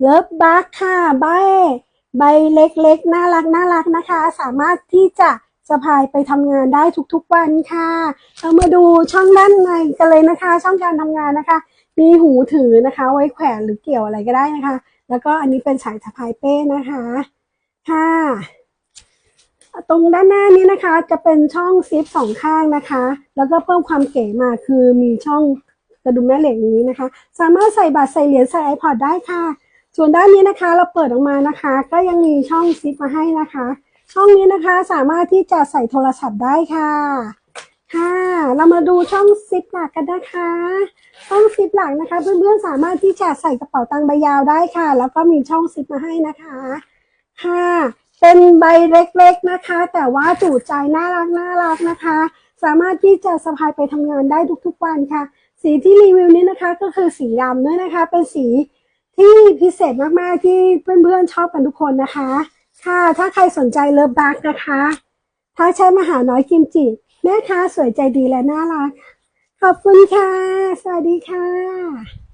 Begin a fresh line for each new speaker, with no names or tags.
เลิฟบัคค่ะใบใบเล็กๆ น่ารักน่ารักนะคะ สามารถที่จะสะพายไปทำงานได้ทุกๆวันค่ะ เรามาดูช่องด้านในกันเลยนะคะ ช่องการทำงานนะคะ มีหูถือนะคะ ไว้แขวนหรือเกี่ยวอะไรก็ได้นะคะ แล้วก็อันนี้เป็นสายสะพายเป้นะคะค่ะตรงด้านหน้านี้นะคะ จะเป็นช่องซิปสองข้างนะคะ แล้วก็เพิ่มความเก๋มาคือมีช่องกระดุมแม่เหล็กนี้นะคะ สามารถใส่บัตรใส่เหรียญใส่ iPod ได้ค่ะ ส่วนด้านนี้นะคะเราเปิดออกมานะคะ ก็ยังมีช่องซิปมาให้นะคะ ช่องนี้นะคะสามารถที่จะใส่โทรศัพท์ได้ค่ะค่ะเรามาดูช่องซิปหลักกันนะคะ ช่องซิปหลักนะคะ เพื่อนๆสามารถที่จะใส่กระเป๋าตังค์ใบยาวได้ค่ะ แล้วก็มีช่องซิปมาให้นะคะค่ะเป็นใบเล็กๆนะคะ แต่ว่าจูใจน่ารักน่ารักนะคะ สามารถที่จะสะพายไปทำงานได้ทุกๆวันค่ะ สีที่รีวิวนี้นะคะก็คือสีดำด้วยนะคะ เป็นสี ที่พิเศษมากๆที่เพื่อนๆชอบกันทุกคนนะคะ ค่ะถ้าใครสนใจเลิฟบักนะคะท้าใช้มาหาน้อยกิมจิแม่ค้าสวยใจดีและน่ารัก ขอบคุณค่ะ สวัสดีค่ะ